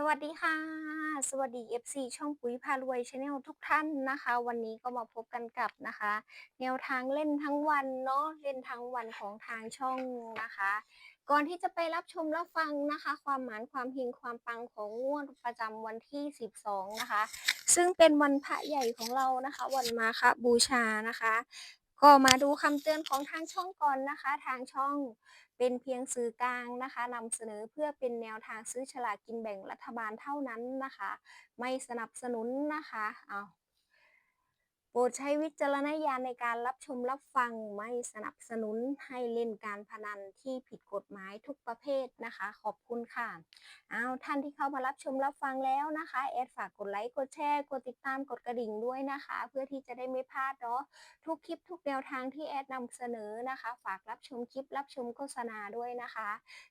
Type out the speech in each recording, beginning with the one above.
สวัสดีค่ะ สวัสดี FC ช่องปุ๋ยพารวยชาแนลทุกท่านนะคะ วันนี้ก็มาพบกันกับนะคะ แนวทางเล่นทั้งวันเนาะเล่นทั้งวันของทางช่องนะคะ ก่อนที่จะไปรับชมรับฟังนะคะ ความหมานความเฮงความปังของงวดประจำวันที่ 12 นะคะ ซึ่งเป็นวันพระใหญ่ของเรานะคะ วันมาฆบูชานะคะ ก็มาดูคำเตือนของทางช่องก่อนนะคะ ทางช่อง เป็นเพียงสื่อกลางนะคะนำเสนอเพื่อเป็นแนวทางซื้อฉลากกินแบ่งรัฐบาลเท่านั้นนะคะ ไม่สนับสนุนนะคะเอา โปรดใช้วิจารณญาณในการรับชมรับฟังไม่สนับสนุนให้เล่นการพนันที่ผิดกฎหมายทุกประเภทนะคะ ขอบคุณค่ะเอาท่านที่เข้ามารับชมรับฟังแล้วนะคะแอดฝากกดไลค์กดแชร์กดติดตามกดกระดิ่งด้วยนะคะ เพื่อที่จะได้ไม่พลาดเนาะทุกคลิปทุกแนวทางที่แอดนำเสนอนะคะ ฝากรับชมคลิปรับชมโฆษณาด้วยนะคะ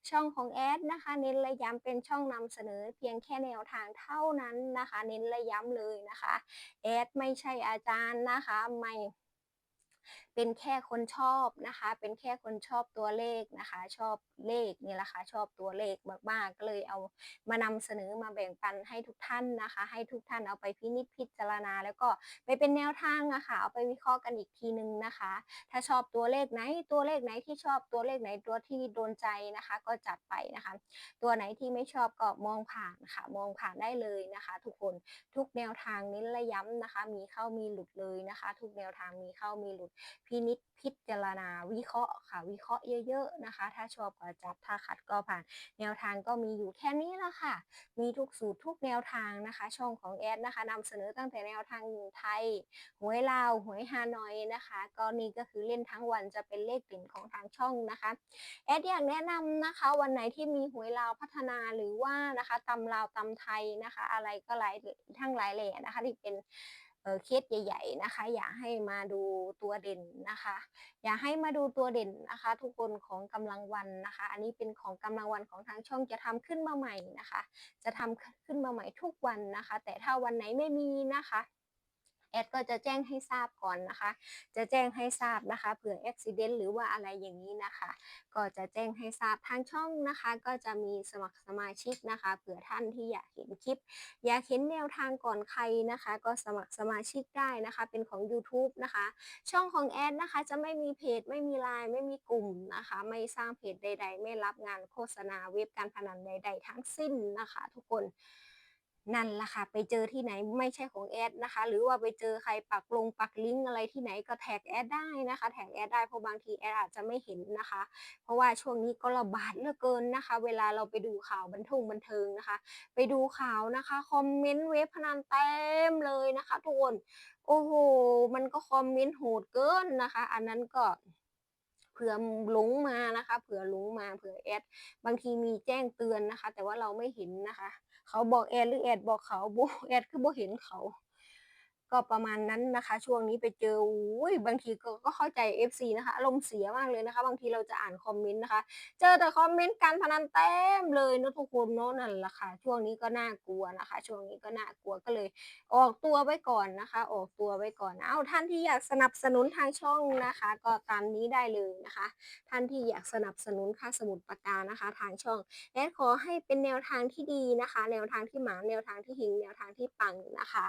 ช่องของแอดนะคะ เน้นและย้ำเป็นช่องนำเสนอ เพียงแค่แนวทางเท่านั้นนะคะ เน้นและย้ำเลยนะคะแอดไม่ใช่อาจารย์นะคะ ไม่ เป็นแค่คนชอบนะคะ เป็นแค่คนชอบตัวเลขนะคะ ชอบเลขนี่แหละค่ะชอบตัวเลขมากๆก็เลยเอามานำเสนอมาแบ่งปันให้ทุกท่านนะคะ ให้ทุกท่านเอาไปพินิจพิจารณา แล้วก็ไปเป็นแนวทางอะคะเอาไปวิเคราะห์กันอีกทีนึงนะคะ ถ้าชอบตัวเลขไหนตัวเลขไหนที่ชอบตัวเลขไหนตัวที่โดนใจนะคะ ก็จัดไปนะคะ ตัวไหนที่ไม่ชอบก็มองผ่านค่ะ มองผ่านได้เลยนะคะ ทุกคนทุกแนวทางเน้และย้ำนะคะ มีเข้ามีหลุดเลยนะคะ ทุกแนวทางมีเข้ามีหลุดพินิจพิจารณาวิเคราะห์ค่ะ วิเคราะห์เยอะๆนะคะ ถ้าชอบก็จัดถ้าขัดก็ผ่าน แนวทางก็มีอยู่แค่นี้ละค่ะ มีทุกสูตรทุกแนวทางนะคะ ช่องของแอดนะคะนำเสนอตั้งแต่แนวทางไทยหวยลาวหวยฮานอยนะคะก็นี่ก็คือเล่นทั้งวันจะเป็นเลขเด่นของทางช่องนะคะแอดอยากแนะนำนะคะ วันไหนที่มีหวยลาวพัฒนาหรือว่านะคะตำลาวตำไทยนะคะ อะไรก็หลายทั้งหลายแหล่นะคะที่เป็น เคสใหญ่ๆนะคะ อยากให้มาดูตัวเด่นนะคะ อยากให้มาดูตัวเด่นนะคะ ทุกคนของกำลังวันนะคะ อันนี้เป็นของกำลังวันของทางช่องจะทำขึ้นมาใหม่นะคะ จะทำขึ้นมาใหม่ทุกวันนะคะ แต่ถ้าวันไหนไม่มีนะคะ แอดก็จะแจ้งให้ทราบก่อนนะคะ จะแจ้งให้ทราบนะคะเผื่ออุบิเหตุหรือว่าอะไรอย่างนี้นะคะ ก็จะแจ้งให้ทราบทางช่องนะคะ ก็จะมีสมัครสมาชิกนะคะเผื่อท่านที่อยากเห็นคลิป อยากเห็นแนวทางก่อนใครนะคะ ก็สมัครสมาชิกได้นะคะ เป็นของ YouTube นะคะ ช่องของแอดนะคะจะไม่มีเพจไม่มีไลน์ไม่มีกลุ่มนะคะ ไม่สร้างเพจใด ๆ ไม่รับงานโฆษณาเว็บการพนันใด ๆ ทั้งสิ้นนะคะ ทุกคน นั่นละค่ะ ไปเจอที่ไหนไม่ใช่ของแอดนะคะ หรือว่าไปเจอใครปักลงปักลิงก์อะไรที่ไหนก็แท็กแอดได้นะคะ แท็กแอดได้เพราะบางทีแอดอาจจะไม่เห็นนะคะ เพราะว่าช่วงนี้ก็ระบาดเหลือเกินนะคะ เวลาเราไปดูข่าวบันทิงบันเทิงนะคะ ไปดูข่าวนะคะคอมเมนต์เว็บพนันเต็มเลยนะคะทุกคนโอ้โหมันก็คอมเมนต์โหดเกินนะคะ อันนั้นก็ เผื่อหลงมานะคะ เผื่อหลงมาเผื่อแอด บางทีมีแจ้งเตือนนะคะ แต่ว่าเราไม่เห็นนะคะ เขาบอกแอดหรือแอดบอกเขาโบแอดคือโบเห็นเขา ก็ประมาณนั้นนะคะ ช่วงนี้ไปเจออุ้ยบางทีก็ก็เข้าใจ FC นะคะอารมณ์เสียมากเลยนะคะ บางทีเราจะอ่านคอมเมนต์นะคะ เจอแต่คอมเมนต์การพนันเต็มเลยนะทุกคนเนาะนั่นแหละค่ะ ช่วงนี้ก็น่ากลัวนะคะ ช่วงนี้ก็น่ากลัวก็เลย ออกตัวไว้ก่อนนะคะ ออกตัวไว้ก่อนเอาท่านที่อยากสนับสนุนทางช่องนะคะ ก็ตามนี้ได้เลยนะคะ ท่านที่อยากสนับสนุนค่าสมุดปากกานะคะ ทางช่องแอดขอให้เป็นแนวทางที่ดีนะคะ แนวทางที่หมาแนวทางที่หิงแนวทางที่ปังนะคะ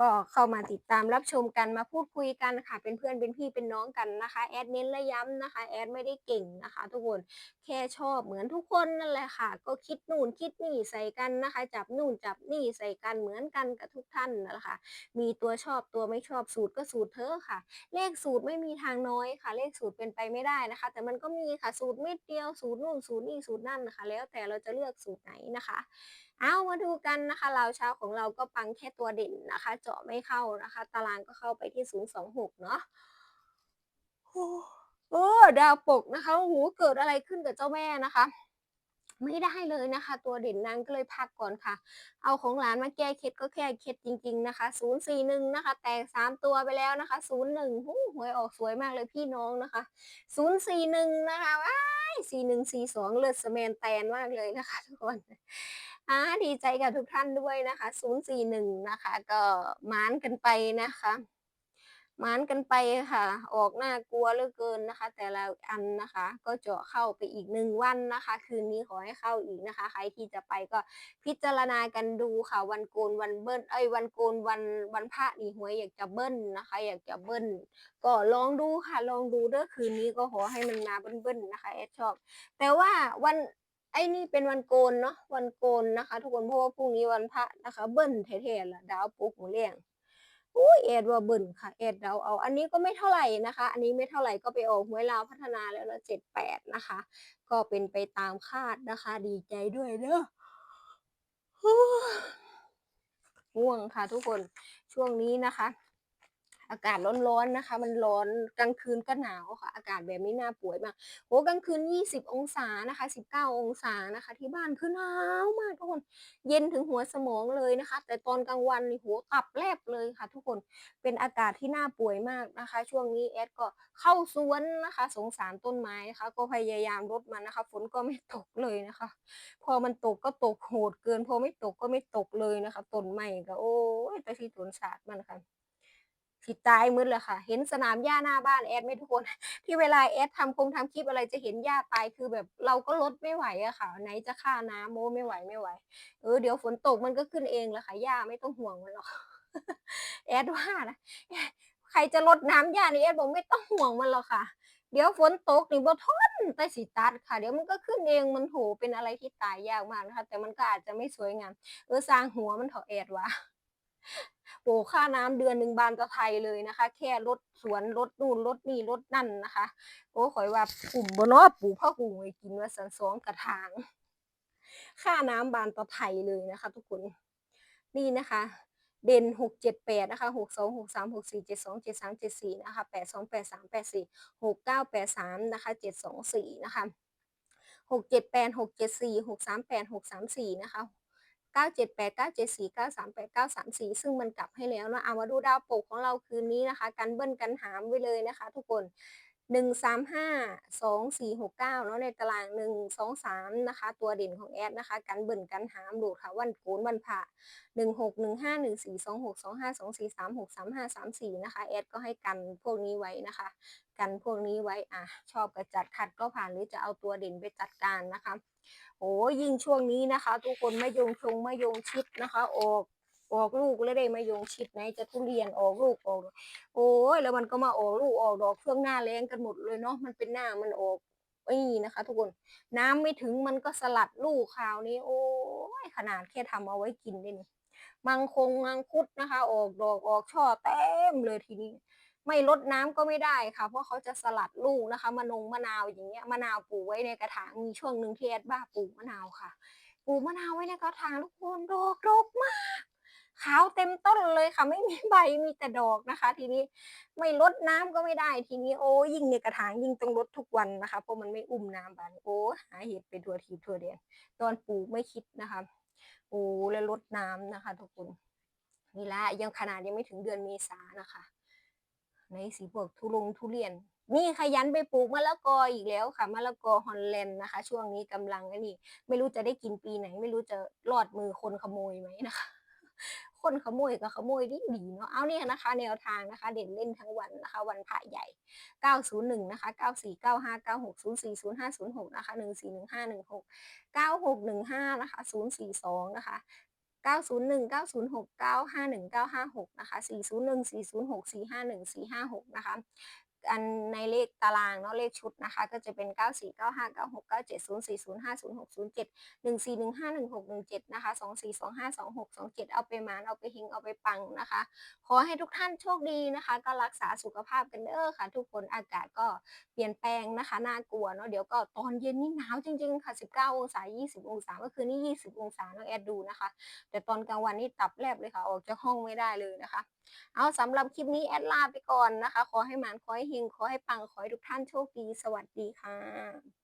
ก็เข้ามาติดตามรับชมกันมาพูดคุยกันค่ะ เป็นเพื่อนเป็นพี่เป็นน้องกันนะคะแอดเน้นและย้ำนะคะแอดไม่ได้เก่งนะคะ ทุกคนแค่ชอบเหมือนทุกคนนั่นแหละค่ะ ก็คิดนู่นคิดนี่ใส่กันนะคะ จับนู่นจับนี่ใส่กันเหมือนกันกับทุกท่านนั่นแหละค่ะ มีตัวชอบตัวไม่ชอบสูตรก็สูตรเธอค่ะ เลขสูตรไม่มีทางน้อยค่ะ เลขสูตรเป็นไปไม่ได้นะคะ แต่มันก็มีค่ะสูตรเม็ดเดียวสูตรนู่นสูตรนี่สูตรนั่นนะคะ แล้วแต่เราจะเลือกสูตรไหนนะคะ เอามาดูกันนะคะเราเช้าของเราก็ปังแค่ตัวเด่นนะคะ เจาะไม่เข้านะคะ ตารางก็เข้าไปที่026เนาะโอ้ดาวปกนะคะโอ้โหเกิดอะไรขึ้นกับเจ้าแม่นะคะไม่ได้เลยนะคะ ตัวเด่นนางก็เลยพักก่อนค่ะ เอาของหลานมาแก้เคล็ดก็แค่เคล็ดจริง ๆนะคะ 041 นะคะ แตก 3 ตัวไปแล้วนะคะ 01หูหวยออกสวยมากเลยพี่น้องนะคะ 041 นะคะว้า ซีหนึ่งซีสองเลือดสแมนแตนมากเลยนะคะทุกคนอ่าดีใจกับทุกท่านด้วยนะคะศูนย์ซีหนะคะ ก็มานกันไปนะคะ หมานกันไปค่ะ ออกน่ากลัวเหลือเกินนะคะ แต่ละอันนะคะ ก็เจาะเข้าไปอีกหนึ่งวันนะคะ คืนนี้ขอให้เข้าอีกนะคะ ใครที่จะไปก็พิจารณากันดูค่ะ วันโกนวันเบิ้ลเอ้ยวันโกนวันวันพระนี่หวยอยากจะเบิ้ลนะคะ อยากจะเบิ้ลก็ลองดูค่ะ ลองดูเด้อคืนนี้ก็ขอให้มันมาเบิ้ลๆนะคะแอดชอบ แต่ว่าวันไอ้นี่เป็นวันโกนเนาะวันโกนนะคะ ทุกคนเพราะว่าพรุ่งนี้วันพระนะคะ เบิ้ลแท้ๆละดาวปลุกหมูเลี้ยง อุ้ยแอดว่าบึนค่ะแอดเราเอา อันนี้ก็ไม่เท่าไหร่นะคะ อันนี้ไม่เท่าไหร่ก็ไปออกหวยลาวพัฒนาแล้วละเจ็ดแปดนะคะ ก็เป็นไปตามคาดนะคะ ดีใจด้วยเด้อง่วงค่ะทุกคนช่วงนี้นะคะ อากาศร้อนๆนะคะ มันร้อนกลางคืนก็หนาวค่ะ อากาศแบบนี้น่าป่วยมากโอ้กลางคืน 20 องศานะคะ 19 องศานะคะ ที่บ้านคือหนาวมากทุกคน เย็นถึงหัวสมองเลยนะคะ แต่ตอนกลางวันนี่หัวตับแลบเลยค่ะ ทุกคนเป็นอากาศที่น่าป่วยมากนะคะ ช่วงนี้แอดก็เข้าสวนนะคะ สงสารต้นไม้นะคะก็พยายามรดมันนะคะ ฝนก็ไม่ตกเลยนะคะ พอมันตกก็ตกโหดเกิน พอไม่ตกก็ไม่ตกเลยนะคะต้นไม้ก็โอ้ยแต่ที่ต้นศาสตร์มันค่ะ สิตายมืดเลยค่ะ เห็นสนามหญ้าหน้าบ้านแอดไม่ทุกคน ที่เวลาแอดทำคงทำคลิปอะไรจะเห็นหญ้าตายคือแบบเราก็ลดไม่ไหวอะค่ะ ไหนจะค่าน้ำโมไม่ไหวไม่ไหวเออเดี๋ยวฝนตกมันก็ขึ้นเองแหละค่ะหญ้าไม่ต้องห่วงมันหรอกแอดว่านะใครจะลดน้ำหญ้านี่แอดบอกไม่ต้องห่วงมันหรอกค่ะ เดี๋ยวฝนตกนี่บ่ทนแต่สิตัดค่ะ เดี๋ยวมันก็ขึ้นเองมันโหเป็นอะไรที่ตายยากมากนะคะ แต่มันก็อาจจะไม่สวยงามเออสร้างหัวมันเถอะแอดว่า โอ้ค่าน้ำเดือนหนึ่งบานตะไทยเลยนะคะ แค่รถสวนรถนู่นรถนี่รถนั่นนะคะ โอ้ขอยว่าปุ่มบนอปลูกผ้าห่มไว้กินว่าสันสองกระถาง ค่าน้ำบานตะไทยเลยนะคะ ทุกคนนี่นะคะ เด่นหกเจ็ดแปดนะคะหกสองหกสามหกสี่เจ็ดสองเจ็ดสามเจ็ดสี่นะคะแปดสองแปดสามแปดสี่หกเก้าแปดสามนะคะเจ็ดสองสี่นะคะหกเจ็ดแปดหกเจ็ดสี่หกสามแปดหกสามสี่นะคะ เก้าเจ็ดแปดเก้าเจ็ดสี่เก้าสามแปดเก้าสามสี่ซึ่งมันกลับให้แล้วนะเอามาดูดาวปกของเราคืนนี้นะคะ กันเบิ้ลกันหามไว้เลยนะคะ ทุกคน หนึ่งสามห้าสองสี่หกเก้าเนาะในตารางหนึ่งสองสามนะคะ ตัวเด่นของแอดนะคะ กันเบิ่นกันหามดูค่ะ วันโกนวันพระหนึ่งหกหนึ่งห้าหนึ่งสี่สองหกสองห้าสองสี่สามหกสามห้าสามสี่นะคะ แอดก็ให้กันพวกนี้ไว้นะคะ กันพวกนี้ไว้อะชอบกระจัดขัดก็ผ่านหรือจะเอาตัวเด่นไปจัดการนะคะโอ้ยิ่งช่วงนี้นะคะ ทุกคนไมะยงชงไมะยงชิดนะคะออก ออกลูกแล้วได้มะยงชิดไหนจะทุเรียนออกลูกออกโอ้ยแล้วมันก็มาออกลูกออกดอกช่วงหน้าแรงกันหมดเลยเนาะมันเป็นหน้ามันออกนี่นะคะ ทุกคนน้ำไม่ถึงมันก็สลัดลูกคราวนี้ โอ้ยขนาดแค่ทำเอาไว้กินเลยนี่มังคงมังคุดนะคะ ออกดอกออกช่อเต็มเลยทีนี้ ไม่ลดน้ำก็ไม่ได้ค่ะ เพราะเขาจะสลัดลูกนะคะมะนงมะนาวอย่างเงี้ยมะนาวปลูกไว้ในกระถางมีช่วงหนึ่งที่แอดบ้าปลูกมะนาวค่ะปลูกมะนาวไว้ในกระถางทุกคนดอกดกมาก ขาวเต็มต้นเลยค่ะ ไม่มีใบมีแต่ดอกนะคะ ทีนี้ไม่ลดน้ำก็ไม่ได้ทีนี้โอ้ยิ่งในกระถางยิ่งต้องลดทุกวันนะคะเพราะมันไม่อุ้มน้ำบานโอ้หาเห็ดไปทัวทีทัวเดียนตอนปลูกไม่คิดนะคะโอ้แล้วลดน้ำนะคะทุกคนนี่ละยังขนาดยังไม่ถึงเดือนเมษานะคะ ในสีพวกทุลงทุเรียนนี่ขยันไปปลูกมะละกออีกแล้วค่ะมะละกอฮอลแลนด์นะคะ ช่วงนี้กำลังอันนี้ไม่รู้จะได้กินปีไหน ไม่รู้จะรอดมือคนขโมยไหมนะคะ คนขโมยก็ขโมยดีดีเนาะเอาเนี่ยนะคะ แนวทางนะคะ เด่นเล่นทั้งวันนะคะ วันพระใหญ่ 901 นะคะ 9495 9604 0506 นะคะ 141516 9615 นะคะ 042 นะคะ901 906 951 956 นะคะ 401 406 451 456 นะคะ อันในเลขตารางเนาะเลขชุดนะคะ ก็จะเป็น 94 95 96 97 04 05 06 07 14 15 16 17นะคะ24 25 26 27 เอาไปมานเอาไปหิงเอาไปปังนะคะ ขอให้ทุกท่านโชคดีนะคะ ก็รักษาสุขภาพกันเด้อค่ะ ทุกคนอากาศก็เปลี่ยนแปลงนะคะน่ากลัวเนาะเดี๋ยวก็ตอนเย็นนี่หนาวจริงๆค่ะ 19 องศา 20 องศาเมื่อคืนนี้20 องศาน้องแอดดูนะคะ แต่ตอนกลางวันนี่ตับแลบเลยค่ะ ออกจากห้องไม่ได้เลยนะคะ เอาสำหรับคลิปนี้แอดลาไปก่อนนะคะ ขอให้หมานขอให้เฮงขอให้ปังขอให้ทุกท่านโชคดี สวัสดีค่ะ